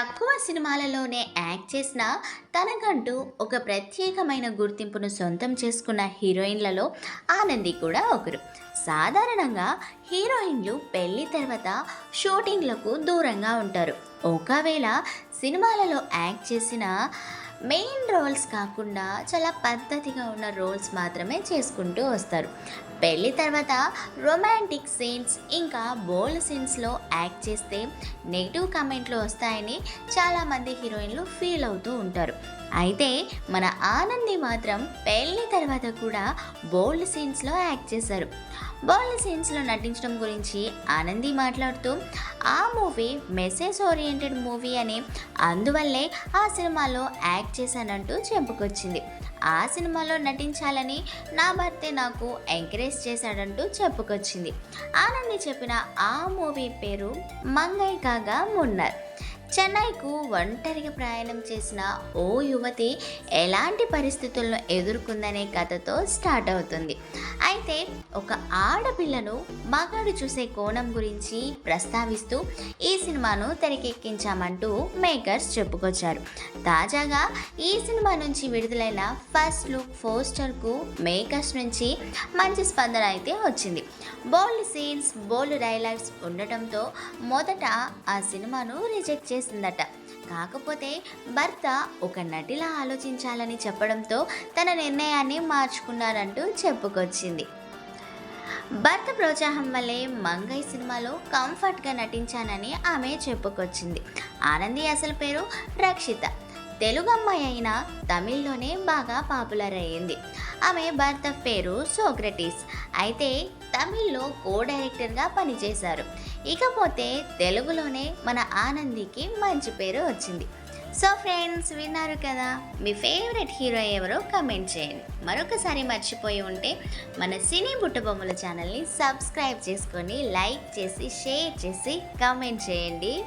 తక్కువ సినిమాలలోనే యాక్ట్ చేసిన తనకంటూ ఒక ప్రత్యేకమైన గుర్తింపును సొంతం చేసుకున్న హీరోయిన్లలో ఆనంది కూడా ఒకరు. సాధారణంగా హీరోయిన్లు పెళ్ళి తర్వాత షూటింగ్లకు దూరంగా ఉంటారు. ఒకవేళ సినిమాలలో యాక్ట్ చేసిన మెయిన్ రోల్స్ కాకుండా చాలా పద్ధతిగా ఉన్న రోల్స్ మాత్రమే చేసుకుంటూ వస్తారు. పెళ్ళి తర్వాత రొమాంటిక్ సీన్స్ ఇంకా బోల్డ్ సీన్స్లో యాక్ట్ చేస్తే నెగిటివ్ కమెంట్లు వస్తాయని చాలామంది హీరోయిన్లు ఫీల్ అవుతూ ఉంటారు. అయితే మన ఆనంది మాత్రం పెళ్ళి తర్వాత కూడా బోల్డ్ సీన్స్లో యాక్ట్ చేశారు. బోల్డ్ సీన్స్లో నటించడం గురించి ఆనంది మాట్లాడుతూ ఆ మూవీ మెసేజ్ ఓరియంటెడ్ మూవీ అని అందువల్లే ఆ సినిమాలో యాక్ట్ చేశానంటూ చెప్పుకొచ్చింది. ఆ సినిమాలో నటించాలని నా భర్తే నాకు ఎంకరేజ్ చేశాడంటూ చెప్పుకొచ్చింది. ఆనంది చెప్పిన ఆ మూవీ పేరు మంగై కాగా మున్నర్. చెన్నైకు ఒంటరిగా ప్రయాణం చేసిన ఓ యువతి ఎలాంటి పరిస్థితులను ఎదుర్కొందనే కథతో స్టార్ట్ అవుతుంది. అయితే ఒక ఆడపిల్లను మగాడు చూసే కోణం గురించి ప్రస్తావిస్తూ ఈ సినిమాను తెరకెక్కించామంటూ మేకర్స్ చెప్పుకొచ్చారు. తాజాగా ఈ సినిమా నుంచి విడుదలైన ఫస్ట్ లుక్ పోస్టర్కు మేకర్స్ నుంచి మంచి స్పందన అయితే వచ్చింది. బోల్డ్ సీన్స్ బోల్డ్ డైలాగ్స్ ఉండటంతో మొదట ఆ సినిమాను రిజెక్ట్ చేసి చేసిందట. కాకపోతే భర్త ఒక నటిలా ఆలోచించాలని చెప్పడంతో తన నిర్ణయాన్ని మార్చుకున్నారంటూ చెప్పుకొచ్చింది. భర్త ప్రోత్సాహం వల్లే మంగై సినిమాలో కంఫర్ట్గా నటించానని ఆమె చెప్పుకొచ్చింది. ఆనంది అసలు పేరు రక్షిత. తెలుగు అమ్మాయి అయినా తమిళ్ళోనే బాగా పాపులర్ అయ్యింది. ఆమె భర్త పేరు సోక్రటీస్. అయితే తమిళ్ళో కో డైరెక్టర్గా పనిచేశారు. ఇకపోతే తెలుగులోనే మన ఆనందికి మంచి పేరు వచ్చింది. సో ఫ్రెండ్స్ విన్నారు కదా? మీ ఫేవరెట్ హీరో ఎవరో కమెంట్ చేయండి. మరొకసారి మర్చిపోయి ఉంటే మన సినీ బుట్టబొమ్మల ఛానల్ని సబ్స్క్రైబ్ చేసుకొని లైక్ చేసి షేర్ చేసి కమెంట్ చేయండి.